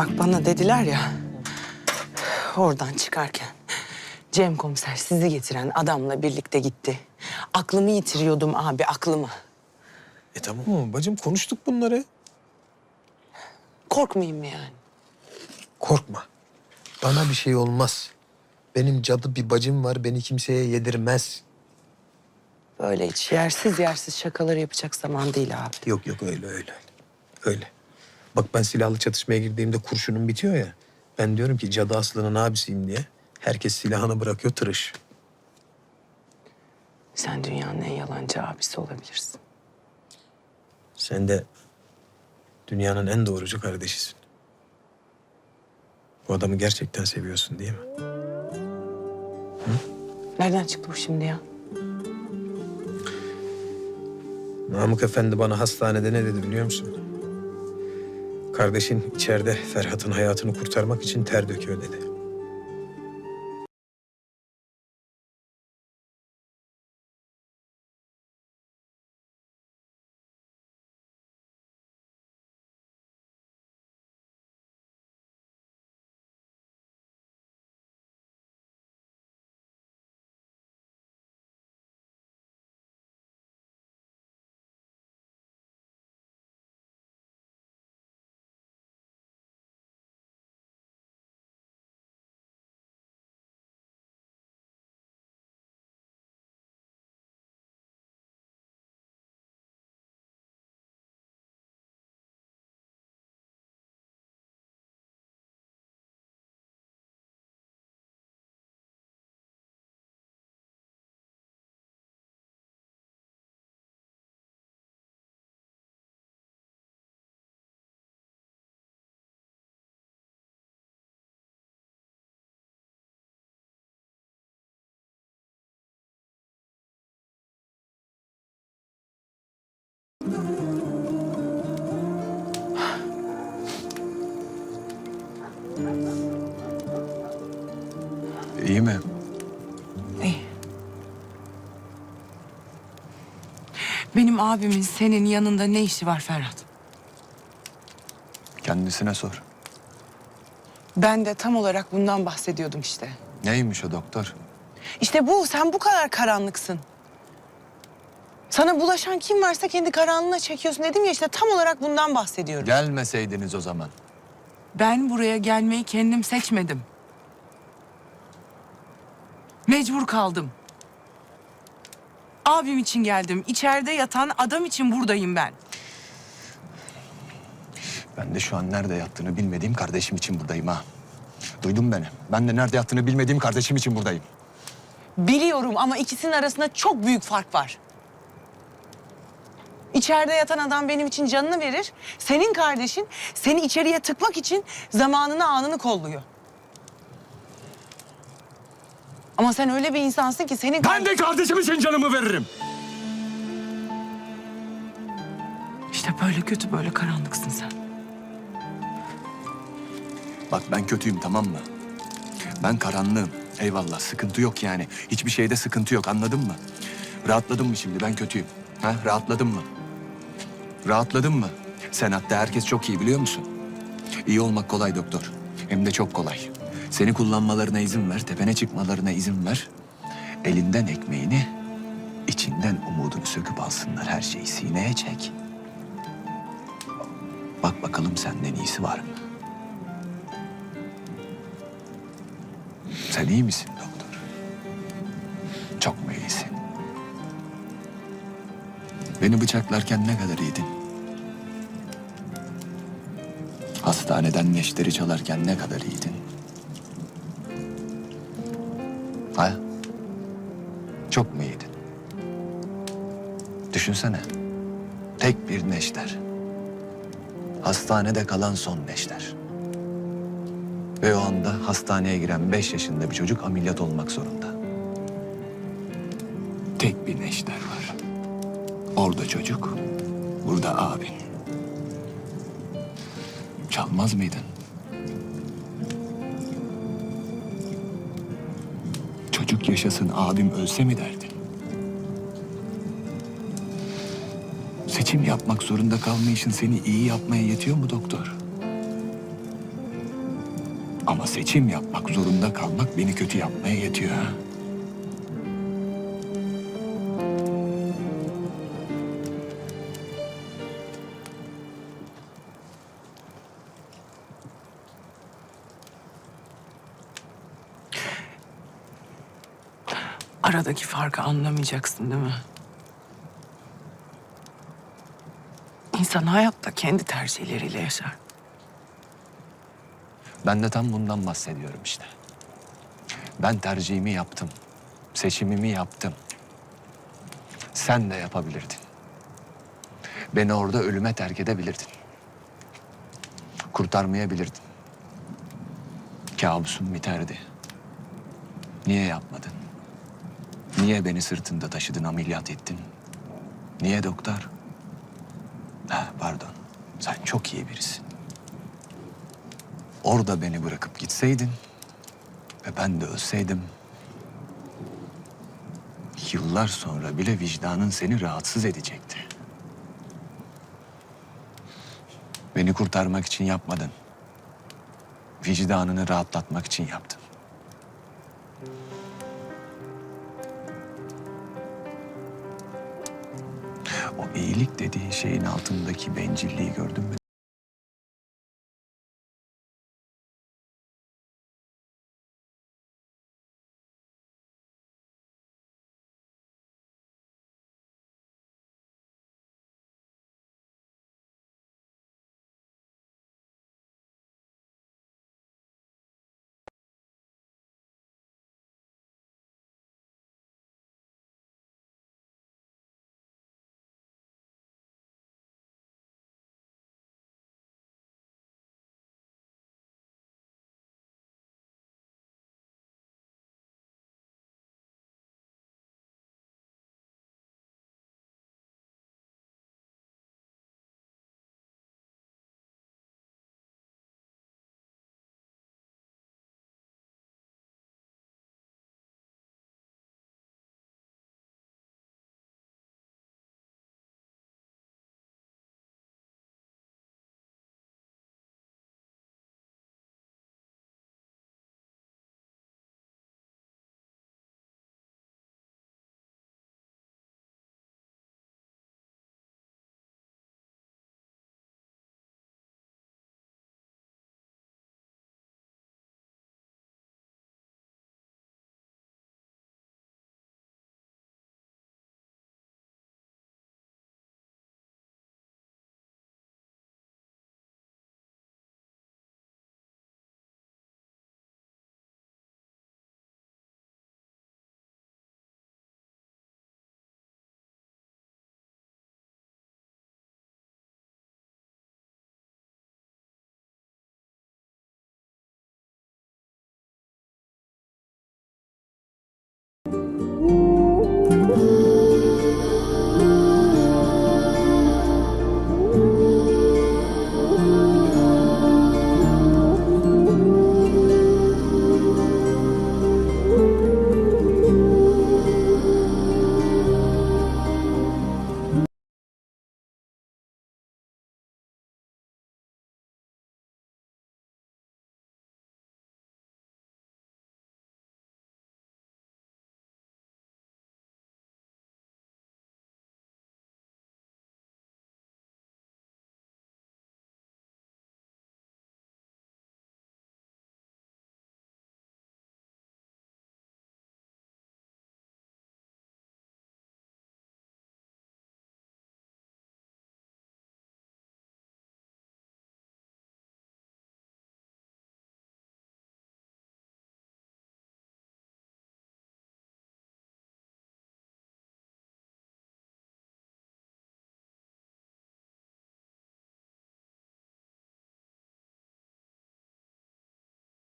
Bak bana dediler ya, oradan çıkarken Cem komiser sizi getiren adamla birlikte gitti. Aklımı yitiriyordum abi, aklımı. E tamam ama bacım konuştuk bunları. Korkmayayım mı yani? Korkma. Bana bir şey olmaz. Benim cadı bir bacım var beni kimseye yedirmez. Böyle hiç yersiz yersiz şakaları yapacak zaman değil abi. Yok yok öyle öyle öyle. Bak ben silahlı çatışmaya girdiğimde kurşunum bitiyor ya. Ben diyorum ki cadı Aslı'nın abisiyim diye. Herkes silahını bırakıyor tırış. Sen dünyanın en yalancı abisi olabilirsin. Sen de dünyanın en doğrucu kardeşisin. Bu adamı gerçekten seviyorsun değil mi? Nereden çıktı bu şimdi ya? Namık Efendi bana hastanede ne dedi biliyor musun? Kardeşin içeride Ferhat'ın hayatını kurtarmak için ter döküyor dedi. İyi mi? İyi. Benim abimin senin yanında ne işi var Ferhat? Kendisine sor. Ben de tam olarak bundan bahsediyordum işte. Neymiş o doktor? İşte bu, sen bu kadar karanlıksın. Sana bulaşan kim varsa kendi karanlığına çekiyorsun dedim ya işte tam olarak bundan bahsediyorum. Gelmeseydiniz o zaman. Ben buraya gelmeyi kendim seçmedim. Mecbur kaldım. Abim için geldim. İçeride yatan adam için buradayım ben. Ben de şu an nerede yattığını bilmediğim kardeşim için buradayım ha. Duydun beni. Ben de nerede yattığını bilmediğim kardeşim için buradayım. Biliyorum ama ikisinin arasında çok büyük fark var. İçeride yatan adam benim için canını verir. Senin kardeşin seni içeriye tıkmak için zamanını anını kolluyor. Ama sen öyle bir insansın ki senin... Ben de kardeşim için canımı veririm. İşte böyle kötü böyle karanlıksın sen. Bak ben kötüyüm tamam mı? Ben karanlığım. Eyvallah sıkıntı yok yani. Hiçbir şeyde sıkıntı yok anladın mı? Rahatladın mı şimdi ben kötüyüm? Ha rahatladın mı? Rahatladın mı? Sen hatta herkes çok iyi biliyor musun? İyi olmak kolay doktor. Hem de çok kolay. Seni kullanmalarına izin ver, tepene çıkmalarına izin ver. Elinden ekmeğini, içinden umudunu söküp alsınlar. Her şeyi sineye çek. Bak bakalım senden iyisi var mı? Sen iyi misin doktor? Çok mu iyisin? Beni bıçaklarken ne kadar iyiydin? Hastaneden neşteri çalarken ne kadar iyiydin? Ha? Çok mu iyiydin? Düşünsene. Tek bir neşter. Hastanede kalan son neşter. Ve o anda hastaneye giren beş yaşında bir çocuk ameliyat olmak zorunda. Tek bir neşter var. Orada çocuk, burada abin. Çalmaz mıydın? Çocuk yaşasın, abim ölse mi derdin? Seçim yapmak zorunda kalmayışın seni iyi yapmaya yetiyor mu doktor? Ama seçim yapmak zorunda kalmak beni kötü yapmaya yetiyor ha. Aradaki farkı anlamayacaksın değil mi? İnsan hayatta kendi tercihleriyle yaşar. Ben de tam bundan bahsediyorum işte. Ben tercihimi yaptım. Seçimimi yaptım. Sen de yapabilirdin. Beni orada ölüme terk edebilirdin. Kurtarmayabilirdin. Kabusum biterdi. Niye yapmadın? Niye beni sırtında taşıdın, ameliyat ettin? Niye doktor? Ha, pardon. Sen çok iyi birisin. Orada beni bırakıp gitseydin ve ben de ölseydim... Yıllar sonra bile vicdanın seni rahatsız edecekti. Beni kurtarmak için yapmadın. Vicdanını rahatlatmak için yaptın. İyilik dediğin şeyin altındaki bencilliği gördün mü?